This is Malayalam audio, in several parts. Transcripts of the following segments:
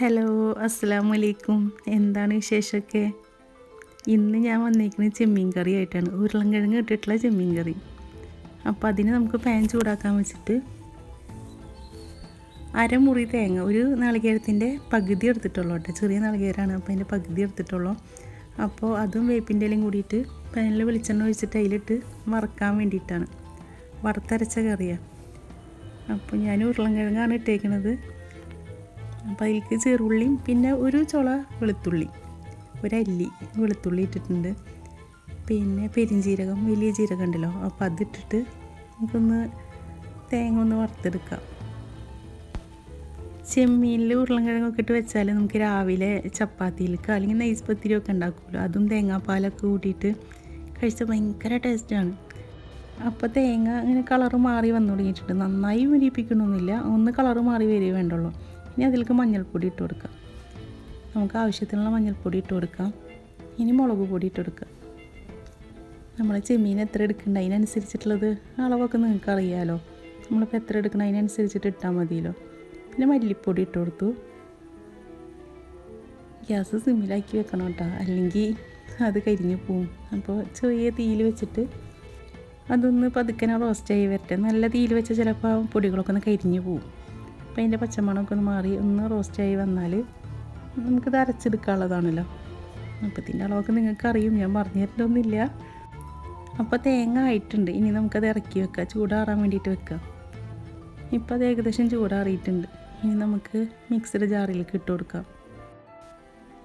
ഹലോ അസ്സലാമു അലൈക്കും എന്താണ് വിശേഷമൊക്കെ? ഇന്ന് ഞാൻ വന്നിരിക്കുന്നത് ചെമ്മീൻ കറി ആയിട്ടാണ്. ഉരുളൻകിഴങ്ങ് ഇട്ടിട്ടുള്ള ചെമ്മീൻ കറി. അപ്പോൾ അതിന് നമുക്ക് പാൻ ചൂടാക്കാൻ വെച്ചിട്ട് അരമുറി തേങ്ങ ഒരു നാളികേരത്തിന്റെ പകുതി എടുത്തിട്ടുള്ളൂ കേട്ടോ. ചെറിയ നാളികേരമാണ് അപ്പോൾ അതിന്റെ പകുതി എടുത്തിട്ടുള്ളൂ. അപ്പോൾ അതും വേപ്പിന്റെ ഇലയും കൂടിയിട്ട് പാനിൽ വെളിച്ചെണ്ണ ഒഴിച്ചിട്ട് അതിലിട്ട് വറക്കാൻ വേണ്ടിയിട്ടാണ്. വറുത്തരച്ച കറിയാണ് അപ്പോൾ ഞാൻ ഉരുളൻകിഴങ്ങാണ് ഇട്ടേക്കണത്. അപ്പോൾ അതിലേക്ക് ചെറുള്ളിയും പിന്നെ ഒരു ചുള വെളുത്തുള്ളി ഒരല്ലി വെളുത്തുള്ളി ഇട്ടിട്ടുണ്ട്. പിന്നെ പെരിഞ്ജീരകം വലിയ ജീരകം ഉണ്ടല്ലോ അപ്പോൾ അതിട്ടിട്ട് നമുക്കൊന്ന് തേങ്ങ ഒന്ന് വറുത്തെടുക്കാം. ചെമ്മീനിൽ ഉരുളൻകിഴങ്ങൊക്കെ ഇട്ട് വെച്ചാൽ നമുക്ക് രാവിലെ ചപ്പാത്തിയിലേക്ക് അല്ലെങ്കിൽ നെയ്സ് പത്തിരിയൊക്കെ ഉണ്ടാക്കുമല്ലോ അതും തേങ്ങാപ്പാലൊക്കെ കൂട്ടിയിട്ട് കഴിച്ചാൽ ഭയങ്കര ടേസ്റ്റാണ് അപ്പോൾ തേങ്ങ ഇങ്ങനെ കളറ് മാറി വന്നു തുടങ്ങിയിട്ടുണ്ട്. നന്നായി മുരിപ്പിക്കണമെന്നില്ല ഒന്ന് കളറ് മാറി വരികയേ വേണ്ടുള്ളൂ. ഇനി അതിലേക്ക് മഞ്ഞൾപ്പൊടി ഇട്ട് കൊടുക്കാം നമുക്ക് ആവശ്യത്തിനുള്ള മഞ്ഞൾപ്പൊടി ഇട്ട് കൊടുക്കാം ഇനി മുളക് പൊടി ഇട്ട് കൊടുക്കാം നമ്മൾ ചെമ്മീൻ എത്ര എടുക്കണ്ട? അതിനനുസരിച്ചിട്ടുള്ളത് അളവൊക്കെ നിങ്ങൾക്ക് അറിയാമല്ലോ നമ്മളിപ്പോൾ എത്ര എടുക്കണം? അതിനനുസരിച്ചിട്ട് ഇട്ടാൽ മതിയല്ലോ. പിന്നെ മല്ലിപ്പൊടി ഇട്ട് കൊടുത്തു. ഗ്യാസ് സിമ്മിലാക്കി വെക്കണം കേട്ടോ. അല്ലെങ്കിൽ അത് കരിഞ്ഞു പോവും. അപ്പോൾ ചെറിയ തീയിൽ വെച്ചിട്ട് അതൊന്ന് പതുക്കനെ റോസ്റ്റായി വരട്ടെ. നല്ല തീയിൽ വെച്ചാൽ ചിലപ്പോൾ പൊടികളൊക്കെ ഒന്ന് കരിഞ്ഞു പോവും. അപ്പോൾ അതിന്റെ പച്ചമണമൊക്കെ ഒന്ന് മാറി ഒന്ന് റോസ്റ്റായി വന്നാൽ നമുക്കിത് അരച്ചെടുക്കാനുള്ളതാണല്ലോ. അപ്പോൾ ഇതിന്റെ അളവൊക്കെ നിങ്ങൾക്ക് അറിയും ഞാൻ പറഞ്ഞു തരേണ്ടതൊന്നുമില്ല. അപ്പോൾ തേങ്ങ ആയിട്ടുണ്ട്. ഇനി നമുക്കത് ഇറക്കി വെക്കാം. ചൂടാറാൻ വേണ്ടിയിട്ട് വെക്കാം. ഇപ്പോൾ അത് ഏകദേശം ചൂടാറിയിട്ടുണ്ട്. ഇനി നമുക്ക് മിക്സഡ് ജാറിലേക്ക് ഇട്ട് കൊടുക്കാം.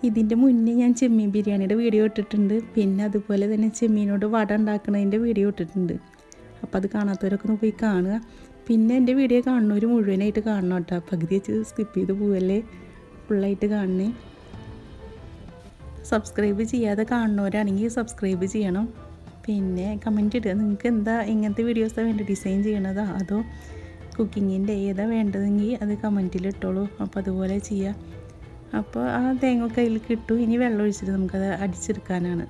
ഇതിന്റെ മുന്നേ ഞാൻ ചെമ്മീൻ ബിരിയാണിയുടെ വീഡിയോ ഇട്ടിട്ടുണ്ട്. പിന്നെ അതുപോലെ തന്നെ ചെമ്മീനോട് വട ഉണ്ടാക്കുന്നതിന്റെ വീഡിയോ ഇട്ടിട്ടുണ്ട്. അപ്പോൾ അത് കാണാത്തവരൊക്കെ ഒന്ന് പോയി കാണുക. പിന്നെ എന്റെ വീഡിയോ കാണുന്നവർ മുഴുവനായിട്ട് കാണണം കേട്ടോ. പകുതി വെച്ച് സ്കിപ്പ് ചെയ്ത് പോവല്ലേ? ഫുള്ളായിട്ട് കാണണേ. സബ്സ്ക്രൈബ് ചെയ്യാതെ കാണുന്നവരാണെങ്കിൽ സബ്സ്ക്രൈബ് ചെയ്യണം. പിന്നെ കമന്റ് ഇടുക. നിങ്ങൾക്ക് എന്താ ഇങ്ങനത്തെ വീഡിയോസാണ് വേണ്ടി ഡിസൈൻ ചെയ്യണതാ? അതോ കുക്കിങ്ങിന്റെ ഏതാ വേണ്ടതെങ്കിൽ അത് കമന്റിൽ ഇട്ടോളൂ. അപ്പോൾ അതുപോലെ ചെയ്യാം. അപ്പോൾ ആ തേങ്ങ കയ്യിൽ കിട്ടും. ഇനി വെള്ളം ഒഴിച്ചിട്ട് നമുക്കത് അടിച്ചെടുക്കാനാണ്.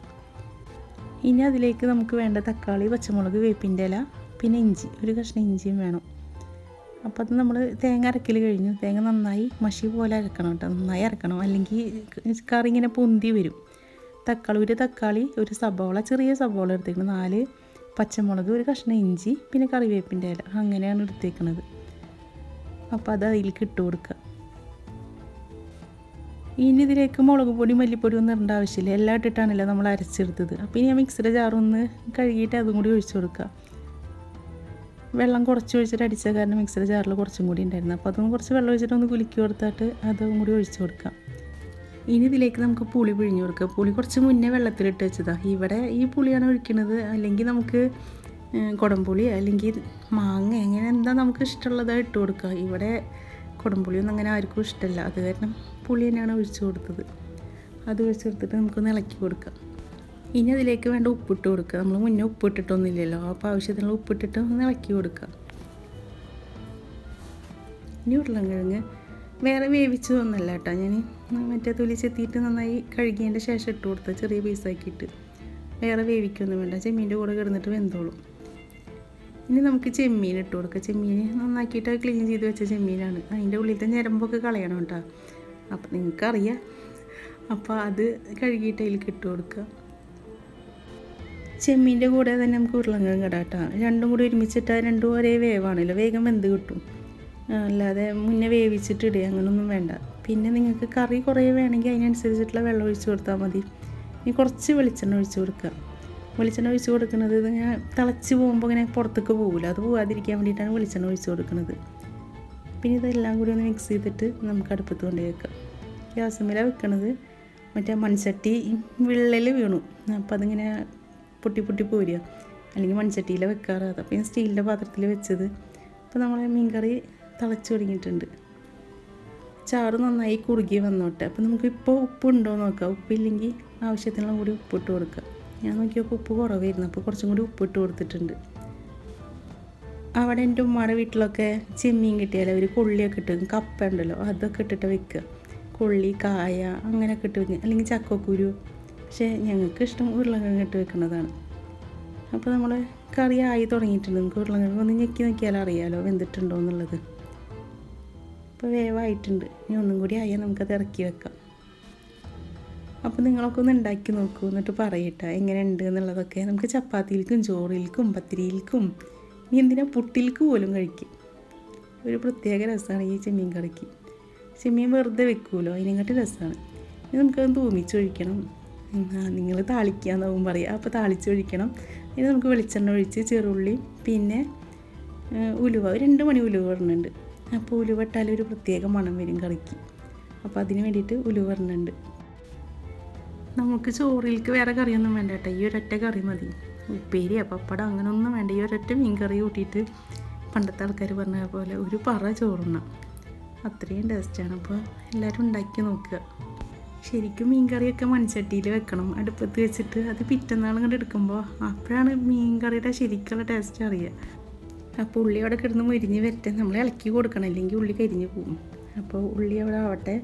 ഇനി അതിലേക്ക് നമുക്ക് വേണ്ട തക്കാളി പച്ചമുളക് വേപ്പിന്റെ ഇല പിന്നെ ഇഞ്ചി ഒരു കഷ്ണം ഇഞ്ചിയും വേണം. അപ്പോൾ അത് നമ്മൾ തേങ്ങ അരക്കൽ കഴിഞ്ഞു. തേങ്ങ നന്നായി മഷി പോലെ അരക്കണം കേട്ടോ. നന്നായി അരക്കണം. അല്ലെങ്കിൽ കറി ഇങ്ങനെ പൊന്തി വരും. തക്കാളി ഒരു തക്കാളി ഒരു സബോള ചെറിയ സബോള എടുത്തേക്കണം. നാല് പച്ചമുളക് ഒരു കഷ്ണം ഇഞ്ചി പിന്നെ കറിവേപ്പിന്റെ ഇല. അങ്ങനെയാണ് എടുത്തേക്കുന്നത് അപ്പോൾ അത് അതിലേക്ക് ഇട്ട് കൊടുക്കുക ഇനി ഇതിലേക്ക് മുളക് പൊടി മല്ലിപ്പൊടി ഒന്നും ഇടേണ്ട ആവശ്യമില്ല. എല്ലാം ഇട്ടിട്ടാണല്ലോ നമ്മൾ അരച്ചെടുത്തത്. അപ്പോൾ ഇനി ആ മിക്സിയുടെ ജാറൊന്ന് കഴുകിയിട്ട് അതും കൂടി ഒഴിച്ചു കൊടുക്കുക വെള്ളം കുറച്ച് ഒഴിച്ചിട്ട് അടിച്ച കാരണം മിക്സിയുടെ ജാറിൽ കുറച്ചും കൂടി ഉണ്ടായിരുന്നു അപ്പോൾ അതൊന്ന് കുറച്ച് വെള്ളം ഒഴിച്ചിട്ട് ഒന്ന് കുലുക്കി കൊടുത്തിട്ട് അതും കൂടി ഒഴിച്ചു കൊടുക്കാം. ഇനി ഇതിലേക്ക് നമുക്ക് പുളി പിഴിഞ്ഞു കൊടുക്കുക പുളി കുറച്ച് മുന്നേ വെള്ളത്തിലിട്ട് വെച്ചതാണ് ഇവിടെ ഈ പുളിയാണ് ഒഴിക്കുന്നത് അല്ലെങ്കിൽ നമുക്ക് കുടംപുളി അല്ലെങ്കിൽ മാങ്ങ എങ്ങനെ എന്താ നമുക്ക് ഇഷ്ടമുള്ളത് ഇട്ട് കൊടുക്കുക ഇവിടെ കുടംപുളിയൊന്നും അങ്ങനെ ആർക്കും ഇഷ്ടമല്ല അത് കാരണം പുളി തന്നെയാണ് ഒഴിച്ചു കൊടുത്തത്. അത് ഒഴിച്ചു കൊടുത്തിട്ട് നമുക്കൊന്ന് ഇളക്കി കൊടുക്കാം. ഇനി അതിലേക്ക് വേണ്ട ഉപ്പിട്ട് കൊടുക്കുക. നമ്മൾ മുന്നേ ഉപ്പിട്ടിട്ടൊന്നുമില്ലല്ലോ. അപ്പോൾ ആവശ്യത്തിനുള്ള ഉപ്പിട്ടിട്ട് ഒന്ന് ഇളക്കി കൊടുക്കുക. ഇനി ഉരുളൻകിഴങ്ങ് വേറെ വേവിച്ചതൊന്നല്ല കേട്ടോ ഞാൻ മറ്റേ തുലി ചെത്തിയിട്ട് നന്നായി കഴുകിയതിന്റെ ശേഷം ഇട്ട് കൊടുത്ത് ചെറിയ പീസാക്കിയിട്ട് വേറെ വേവിക്കൊന്നും വേണ്ട. ചെമ്മീന്റെ കൂടെ കിടന്നിട്ട് വെന്തോളും. ഇനി നമുക്ക് ചെമ്മീൻ ഇട്ട് കൊടുക്കുക ചെമ്മീൻ നന്നാക്കിയിട്ട് ക്ലീൻ ചെയ്ത് വെച്ച ചെമ്മീനാണ്. അതിന്റെ ഉള്ളിലത്തെ ഞരമ്പൊക്കെ കളയണം കേട്ടോ. അപ്പം നിങ്ങൾക്കറിയാം. അപ്പോൾ അത് കഴുകിയിട്ട് അതിലേക്ക് ഇട്ട് കൊടുക്കുക. ചെമ്മീന്റെ കൂടെ തന്നെ നമുക്ക് ഉരുളങ്കിഴങ്ങ് ഇടാം കേട്ടോ. രണ്ടും കൂടി ഒരുമിച്ചിട്ടാൽ രണ്ടും ഒരേ വേവാണല്ലോ. വേഗം വെന്ത് കിട്ടും. അല്ലാതെ മുന്നേ വേവിച്ചിട്ട് ഇടുക അങ്ങനൊന്നും വേണ്ട. പിന്നെ നിങ്ങൾക്ക് കറി കുറേ വേണമെങ്കിൽ അതിനനുസരിച്ചിട്ടുള്ള വെള്ളം ഒഴിച്ച് കൊടുത്താൽ മതി. ഇനി കുറച്ച് വെളിച്ചെണ്ണ ഒഴിച്ച് കൊടുക്കുക. വെളിച്ചെണ്ണ ഒഴിച്ച് കൊടുക്കുന്നത് ഇങ്ങനെ തിളച്ച് പോകുമ്പോൾ ഇങ്ങനെ പുറത്തേക്ക് പോകില്ല. അത് പോകാതിരിക്കാൻ വേണ്ടിയിട്ടാണ് വെളിച്ചെണ്ണ ഒഴിച്ച് കൊടുക്കുന്നത്. പിന്നെ ഇതെല്ലാം കൂടി ഒന്ന് മിക്സ് ചെയ്തിട്ട് നമുക്ക് അടുപ്പത്ത് കൊണ്ട് വെക്കാം. ഗ്യാസുമേല വെക്കണത് മറ്റേ മൺചട്ടി വിള്ളൽ വീണു. അപ്പം അതിങ്ങനെ പൊട്ടി പൊട്ടി പോരുക. അല്ലെങ്കിൽ മൺചട്ടിയിൽ വെക്കാറ്. അപ്പോൾ ഞാൻ സ്റ്റീലിന്റെ പാത്രത്തിൽ വെച്ചത്. അപ്പോൾ നമ്മളെ മീൻകറി തിളച്ച് തുടങ്ങിയിട്ടുണ്ട്. ചാറ് നന്നായി കുറുകി വന്നോട്ടെ. അപ്പോൾ നമുക്ക് ഇപ്പോൾ ഉപ്പ് ഉണ്ടോ നോക്കാം. ഉപ്പില്ലെങ്കിൽ ആവശ്യത്തിനുള്ള കൂടി ഉപ്പിട്ട് കൊടുക്കുക ഞാൻ നോക്കിയപ്പോൾ ഉപ്പ് കുറവായിരുന്നു. അപ്പോൾ കുറച്ചും കൂടി ഉപ്പിട്ട് കൊടുത്തിട്ടുണ്ട്. അവിടെ എന്റെ ഉമ്മയുടെ വീട്ടിലൊക്കെ ചെമ്മീൻ കിട്ടിയാൽ അവർ കൊള്ളിയൊക്കെ ഇട്ട് കപ്പ ഉണ്ടല്ലോ അതൊക്കെ ഇട്ടിട്ട് വെക്കുക. കൊള്ളി കായ അങ്ങനെയൊക്കെ ഇട്ട് വെക്കുക. അല്ലെങ്കിൽ ചക്കക്കുരു പക്ഷേ ഞങ്ങൾക്ക് ഇഷ്ടം ഉരുളക്കിഴങ്ങ് ഇട്ട് വെക്കുന്നതാണ്. അപ്പോൾ നമ്മൾ കറി ആയി തുടങ്ങിയിട്ടുണ്ട്. നമുക്ക് ഉരുളക്കിഴങ്ങ് ഒന്ന് ഞെക്കി നോക്കിയാൽ അറിയാലോ വെന്തിട്ടുണ്ടോ എന്നുള്ളത്. അപ്പോൾ വേവായിട്ടുണ്ട്. ഇനി ഒന്നും കൂടി ആയാൽ നമുക്കത് ഇറക്കി വെക്കാം. അപ്പോൾ നിങ്ങളൊക്കെ ഒന്ന് ഉണ്ടാക്കി നോക്കൂ. എന്നിട്ട് പറയട്ടെ എങ്ങനെയുണ്ട് എന്നുള്ളതൊക്കെ. നമുക്ക് ചപ്പാത്തിയിലേക്കും ചോറിലേക്കും പത്തിരിയിലേക്കും ഇനി എന്തിനാ പുട്ടിൽക്ക് പോലും കഴിക്കും. ഒരു പ്രത്യേക രസമാണ് ഈ ചെമ്മീൻ കറിക്ക്. ചെമ്മീൻ വെറുതെ വെക്കുമല്ലോ. അതിനെക്കാട്ടി രസമാണ്. ഇനി നമുക്കത് തൂമിച്ചൊഴിക്കണം. നിങ്ങൾ താളിക്കുക എന്നാവും പറയുക അപ്പോൾ താളിച്ചൊഴിക്കണം. ഇനി നമുക്ക് വെളിച്ചെണ്ണ ഒഴിച്ച് ചെറുള്ളി പിന്നെ ഉലുവ. രണ്ട് മണി ഉലുവ ഇടുന്നുണ്ട് അപ്പോൾ ഉലുവ ഇട്ടാൽ ഒരു പ്രത്യേക മണം വരും കറിക്ക്. അപ്പോൾ അതിന് വേണ്ടിയിട്ട് ഉലുവ ഇടുന്നുണ്ട് നമുക്ക് ചോറിലേക്ക് വേറെ കറിയൊന്നും വേണ്ട കേട്ടോ ഈ ഒരൊറ്റ കറി മതി. ഉപ്പേരി പപ്പടം അങ്ങനെ ഒന്നും വേണ്ട. ഈ ഒരൊറ്റ മീൻ കറി കൂട്ടിയിട്ട് പണ്ടത്തെ ആൾക്കാർ പറഞ്ഞ പോലെ ഒരു പറ ചോറുണ്ണാം. അത്രയും ടേസ്റ്റാണ് അപ്പോൾ എല്ലാവരും ഉണ്ടാക്കി നോക്കുക. ശരിക്കും മീൻ കറിയൊക്കെ മൺചട്ടിയിൽ വെക്കണം. അടുപ്പത്ത് വെച്ചിട്ട് അത് പിറ്റന്നാൾ കൊണ്ട് എടുക്കുമ്പോൾ അപ്പോഴാണ് മീൻ കറിയുടെ ശരിക്കുള്ള ടേസ്റ്റ് അറിയുക അപ്പോൾ ഉള്ളി അവിടെ കിടന്ന് മുരിഞ്ഞ് വരട്ടെ. നമ്മൾ ഇളക്കി കൊടുക്കണം അല്ലെങ്കിൽ ഉള്ളി കരിഞ്ഞ് പോകും അപ്പോൾ ഉള്ളി അവിടെ ആവട്ടെ.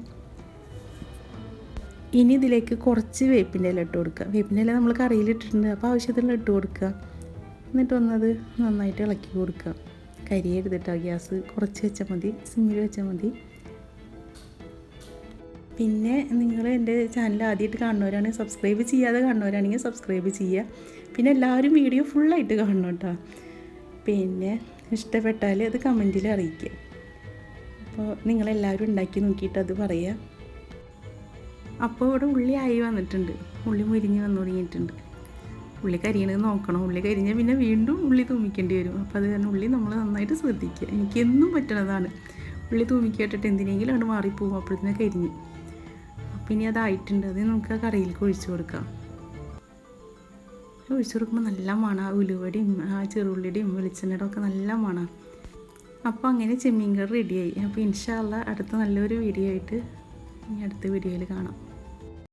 ഇനി ഇതിലേക്ക് കുറച്ച് വേപ്പിന്റെ ഇല ഇട്ട് കൊടുക്കുക. വേപ്പിന്റെ ഇല നമ്മൾ കറിയിലിട്ടിട്ടുണ്ട് അപ്പോൾ ആവശ്യത്തിനുള്ള ഇട്ട് കൊടുക്കുക. എന്നിട്ട് ഒന്നത് നന്നായിട്ട് ഇളക്കി കൊടുക്കുക. കരി എടുത്തിട്ടോ ഗ്യാസ് കുറച്ച് വെച്ചാൽ മതി. സിമ്മിൽ വെച്ചാൽ മതി. പിന്നെ നിങ്ങൾ എന്റെ ചാനൽ ആദ്യമായിട്ട് കാണുന്നവരാണെങ്കിൽ സബ്സ്ക്രൈബ് ചെയ്യാതെ കാണുന്നവരാണെങ്കിൽ സബ്സ്ക്രൈബ് ചെയ്യുക. പിന്നെ എല്ലാവരും വീഡിയോ ഫുള്ളായിട്ട് കാണണം കേട്ടോ. പിന്നെ ഇഷ്ടപ്പെട്ടാൽ അത് കമന്റിൽ അറിയിക്കുക. അപ്പോൾ നിങ്ങളെല്ലാവരും ഉണ്ടാക്കി നോക്കിയിട്ട് അത് പറയുക. അപ്പോൾ ഇവിടെ ഉള്ളി ആയി വന്നിട്ടുണ്ട്. ഉള്ളി മുരിഞ്ഞ് വന്നു തുടങ്ങിയിട്ടുണ്ട്. ഉള്ളി കരിയണത് നോക്കണം. ഉള്ളി കരിഞ്ഞാൽ പിന്നെ വീണ്ടും ഉള്ളി തൂമിക്കേണ്ടി വരും. അപ്പോൾ അത് കാരണം ഉള്ളി നമ്മൾ നന്നായിട്ട് ശ്രദ്ധിക്കുക. എനിക്കെന്നും പറ്റണതാണ്. ഉള്ളി തൂമിക്കേട്ടിട്ട് എന്തിനെങ്കിലും അവിടെ മാറിപ്പോകും. അപ്പോഴത്തേനെ കരിഞ്ഞ്. ഇനി അതായിട്ടുണ്ട് അത് നമുക്ക് ആ കറിയിലേക്ക് ഒഴിച്ചു കൊടുക്കാം. ഒഴിച്ചു കൊടുക്കുമ്പോൾ നല്ല മണം. ഉലുവടിയും ആ ചെറുള്ളിയുടെയും വെളിച്ചെണ്ണയുടെ ഒക്കെ നല്ല മണ. അപ്പോൾ അങ്ങനെ ചെമ്മീൻ കറി റെഡിയായി അപ്പോൾ ഇൻഷാല്ല അടുത്ത നല്ലൊരു വീഡിയോ ആയിട്ട് ഇനി അടുത്ത വീഡിയോയിൽ കാണാം.